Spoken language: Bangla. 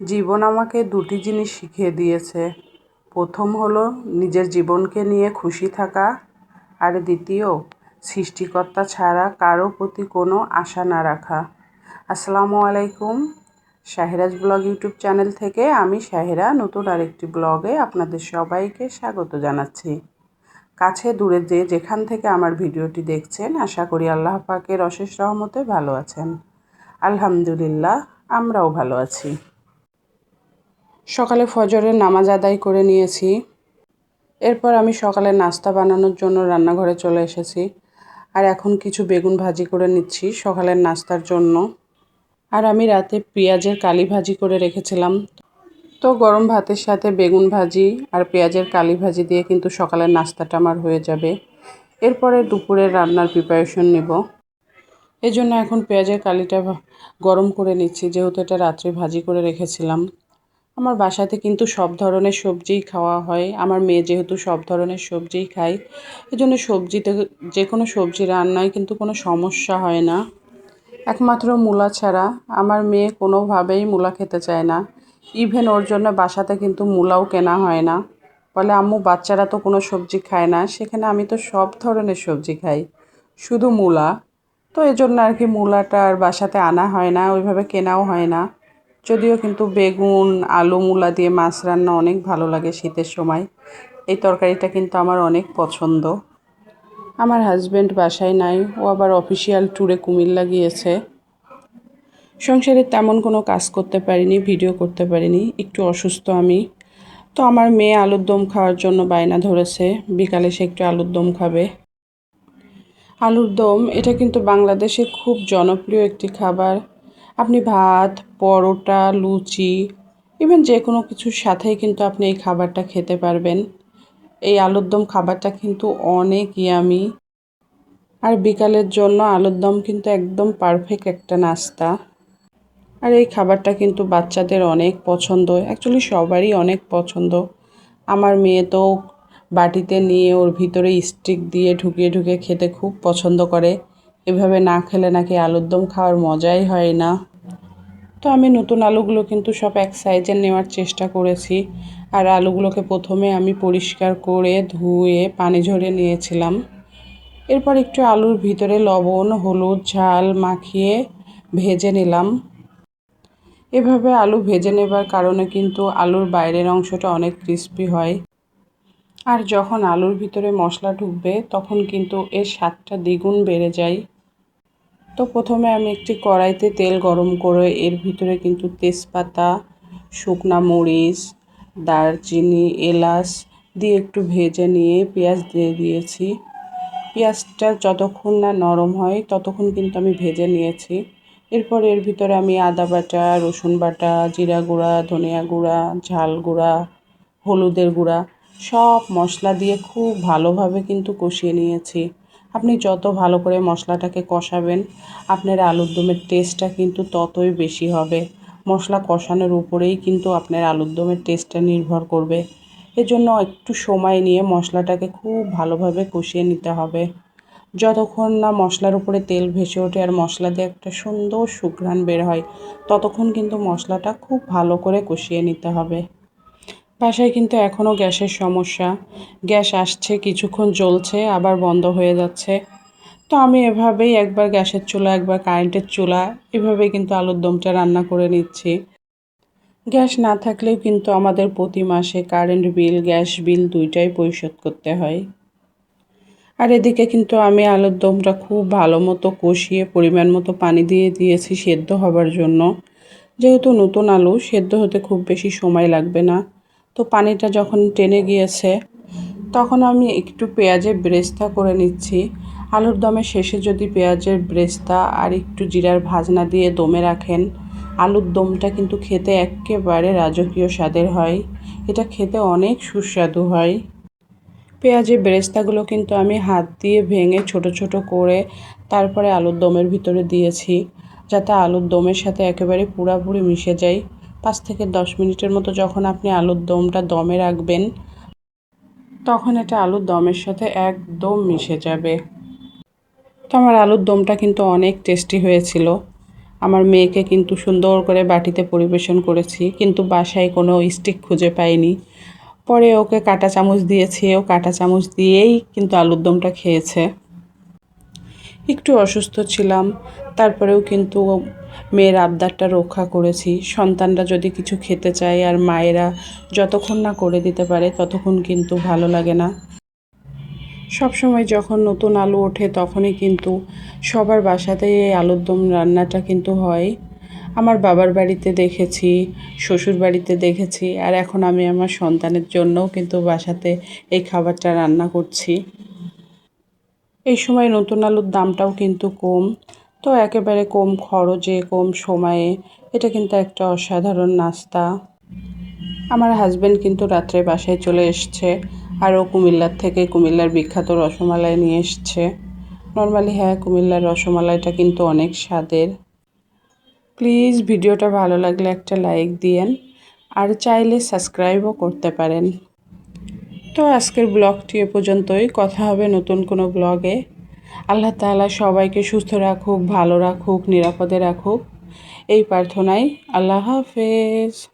জীবন আমাকে দুটি জিনিস শিখিয়ে দিয়েছে। প্রথম হলো নিজের জীবনকে নিয়ে খুশি থাকা আর দ্বিতীয়, সৃষ্টিকর্তা ছাড়া কারও প্রতি কোনো আশা না রাখা। আসসালামু আলাইকুম। শাহেরাজ ব্লগ ইউটিউব চ্যানেল থেকে আমি শাহেরা নতুন আরেকটি ব্লগে আপনাদের সবাইকে স্বাগত জানাচ্ছি। কাছে দূরে যে যেখান থেকে আমার ভিডিওটি দেখছেন, আশা করি আল্লাহ পাকের অশেষ রহমতে ভালো আছেন। আলহামদুলিল্লাহ, আমরাও ভালো আছি। সকালে ফজরের নামাজ আদায় করে নিয়েছি। এরপর আমি সকালে নাস্তা বানানোর জন্য রান্নাঘরে চলে এসেছি। আর এখন কিছু বেগুন ভাজি করে নিচ্ছি সকালের নাস্তার জন্য। আর আমি রাতে পেঁয়াজের কালি ভাজি করে রেখেছিলাম। তো গরম ভাতের সাথে বেগুন ভাজি আর পেঁয়াজের কালি ভাজি দিয়ে কিন্তু সকালের নাস্তাটা আমার হয়ে যাবে। এরপরে দুপুরের রান্নার প্রিপারেশন নেব। এই জন্য এখন পেঁয়াজের কালিটা গরম করে নিচ্ছি, যেহেতু এটা রাত্রে ভাজি করে রেখেছিলাম। আমার বাসাতে কিন্তু সব ধরনের সবজিই খাওয়া হয়। আমার মেয়ে যেহেতু সব ধরনের সবজিই খায় এই জন্য সবজিতে যে কোনো সবজি রান্নায় কিন্তু কোনো সমস্যা হয় না। একমাত্র মূলা ছাড়া। আমার মেয়ে কোনোভাবেই মূলা খেতে চায় না। ইভেন ওর জন্য বাসাতে কিন্তু মূলাও কেনা হয় না। বলে, আম্মু, বাচ্চারা তো কোনো সবজি খায় না, সেখানে আমি তো সব ধরনের সবজি খাই। শুধু মূলা। তো এজন্য আর কি মূলাটা আর বাসাতে আনা হয় না, ওইভাবে কেনাও হয় না। যদিও কিন্তু বেগুন, আলু, মূলা দিয়ে মাছ রান্না অনেক ভালো লাগে শীতের সময়। এই তরকারিটা কিন্তু আমার অনেক পছন্দ। আমার হাজব্যান্ড বাসায় নাই, ও আবার অফিসিয়াল ট্যুরে কুমিল্লা গিয়েছে। সংসারে তেমন কোনো কাজ করতে পারিনি, ভিডিও করতে পারিনি, একটু অসুস্থ আমি। তো আমার মেয়ে আলুর দম খাওয়ার জন্য বায়না ধরেছে, বিকালে সে একটু আলুর দম খাবে। আলুর দম, এটা কিন্তু বাংলাদেশে খুব জনপ্রিয় একটি খাবার। আপনি ভাত, পরোটা, লুচি ইভেন যে কোনো কিছুর সাথেই কিন্তু আপনি এই খাবারটা খেতে পারবেন। এই আলুর দম খাবারটা কিন্তু অনেক ইয়ামি আর বিকালের জন্য আলুর দম কিন্তু একদম পারফেক্ট একটা নাস্তা। আর এই খাবারটা কিন্তু বাচ্চাদের অনেক পছন্দ। অ্যাকচুয়ালি সবারই অনেক পছন্দ। আমার মেয়ে তো বাটিতে নিয়ে ওর ভিতরে স্টিক দিয়ে ঢুকিয়ে ঢুকিয়ে খেতে খুব পছন্দ করে। এভাবে না খেলে নাকি আলুর দম খাওয়ার মজাই হয় না। তো আমি নতুন আলুগুলো কিন্তু সব এক সাইজের নেওয়ার চেষ্টা করেছি। আর আলুগুলোকে প্রথমে আমি পরিষ্কার করে ধুয়ে পানি ঝরিয়ে নিয়েছিলাম। এরপর একটু আলুর ভিতরে লবণ, হলুদ, ঝাল মাখিয়ে ভেজে নিলাম। এভাবে আলু ভেজে নেবার কারণে কিন্তু আলুর বাইরের অংশটা অনেক ক্রিস্পি হয়। আর যখন আলুর ভিতরে মশলা ঢুকবে, তখন কিন্তু এর স্বাদটা দ্বিগুণ বেড়ে যায়। তো প্রথমে আমি একটি কড়াইতে তেল গরম করে এর ভিতরে কিন্তু তেজপাতা, শুকনা মরিচ, দারচিনি, এলাচ দিয়ে একটু ভেজে নিয়ে পেঁয়াজ দিয়ে দিয়েছি। পেঁয়াজটা যতক্ষণ না নরম হয় ততক্ষণ কিন্তু আমি ভেজে নিয়েছি। এরপর এর ভিতরে আমি আদা বাটা, রসুন বাটা, জিরা গুঁড়া, ধনিয়া গুঁড়া, ঝাল গুঁড়া, হলুদের গুঁড়া সব মশলা দিয়ে খুব ভালোভাবে কিন্তু কষিয়ে নিয়েছি। আপনি যত ভালো করে মশলাটাকে কষাবেন, আপনার আলুর দমের টেস্টটা কিন্তু ততই বেশি হবে। মশলা কষানোর উপরেই কিন্তু আপনার আলুর দমের টেস্টটা নির্ভর করবে। এজন্য একটু সময় নিয়ে মশলাটাকে খুব ভালোভাবে কষিয়ে নিতে হবে। যতক্ষণ না মশলার উপরে তেল ভেসে ওঠে আর মশলা দিয়ে একটা সুন্দর সুঘ্রাণ বের হয়, ততক্ষণ কিন্তু মশলাটা খুব ভালো করে কষিয়ে নিতে হবে। বাসায় কিন্তু এখনও গ্যাসের সমস্যা। গ্যাস আসছে, কিছুক্ষণ জ্বলছে, আবার বন্ধ হয়ে যাচ্ছে। তো আমি এভাবেই একবার গ্যাসের চুলা, একবার কারেন্টের চুলা এভাবেই কিন্তু আলুর দমটা রান্না করে নিচ্ছি। গ্যাস না থাকলেও কিন্তু আমাদের প্রতি মাসে কারেন্ট বিল, গ্যাস বিল দুইটাই পরিশোধ করতে হয়। আর এদিকে কিন্তু আমি আলুর দমটা খুব ভালো মতো কষিয়ে, পরিমাণ মতো পানি দিয়ে দিয়েছি সেদ্ধ হবার জন্য। যেহেতু নতুন আলু, সেদ্ধ হতে খুব বেশি সময় লাগবে না। তো পানিটা যখন টেনে গিয়েছে, তখন আমি একটু পেঁয়াজের ব্রেস্তা করে নিচ্ছি। আলুর দমের শেষে যদি পেঁয়াজের ব্রেস্তা আর একটু জিরার ভাজনা দিয়ে দমে রাখেন, আলুর দমটা কিন্তু খেতে একেবারে রাজকীয় স্বাদের হয়। এটা খেতে অনেক সুস্বাদু হয়। পেঁয়াজের বেরেস্তাগুলো কিন্তু আমি হাত দিয়ে ভেঙে ছোট ছোট করে তারপরে আলুর দমের ভিতরে দিয়েছি, যাতে আলুর দমের সাথে একেবারে পুরাপুরি মিশে যায়। পাঁচ থেকে দশ মিনিটের মতো যখন আপনি আলুর দমটা দমে রাখবেন, তখন এটা আলুর দমের সাথে একদম মিশে যাবে। তো আমার আলুর দমটা কিন্তু অনেক টেস্টি হয়েছিল। আমার মেয়েকে কিন্তু সুন্দর করে বাটিতে পরিবেশন করেছি, কিন্তু বাসায় কোনো স্টিক খুঁজে পাইনি। পরে ওকে কাঁটা চামচ দিয়েছি, ও কাঁটা চামচ দিয়েই কিন্তু আলুর দমটা খেয়েছে। একটু অসুস্থ ছিলাম, তারপরেও কিন্তু মেয়ের আবদারটা রক্ষা করেছি। সন্তানরা যদি কিছু খেতে চায় আর মায়েরা যতক্ষণ না করে দিতে পারে, ততক্ষণ কিন্তু ভালো লাগে না। সবসময় যখন নতুন আলু ওঠে, তখনই কিন্তু সবার বাসাতেই এই আলুর দম রান্নাটা কিন্তু হয়। আমার বাবার বাড়িতে দেখেছি, শ্বশুর বাড়িতে দেখেছি, আর এখন আমি আমার সন্তানের জন্যও কিন্তু বাসাতে এই খাবারটা রান্না করছি। এই সময় নতুন আলুর দামটাও কিন্তু কম। তো একেবারে কম খরচে, কম সময়ে এটা কিন্তু একটা অসাধারণ নাস্তা। আমার হাজব্যান্ড কিন্তু রাত্রে বাসায় চলে এসছে আরও কুমিল্লার থেকে কুমিল্লার বিখ্যাত রসমালাই নিয়ে এসছে। নর্মালি হ্যাঁ কুমিল্লার রসমালাইটা কিন্তু অনেক স্বাদের। প্লিজ ভিডিওটা ভালো লাগলে একটা লাইক দিয়েন আর চাইলে সাবস্ক্রাইবও করতে পারেন। তো আজকের ব্লগটি এ পর্যন্তই। কথা হবে নতুন কোনো ব্লগে। আল্লাহ তাআলা সবাইকে সুস্থ রাখুক, ভালো রাখুক, নিরাপদে রাখুক। এই প্রার্থনাই আল্লাহ হাফেজ।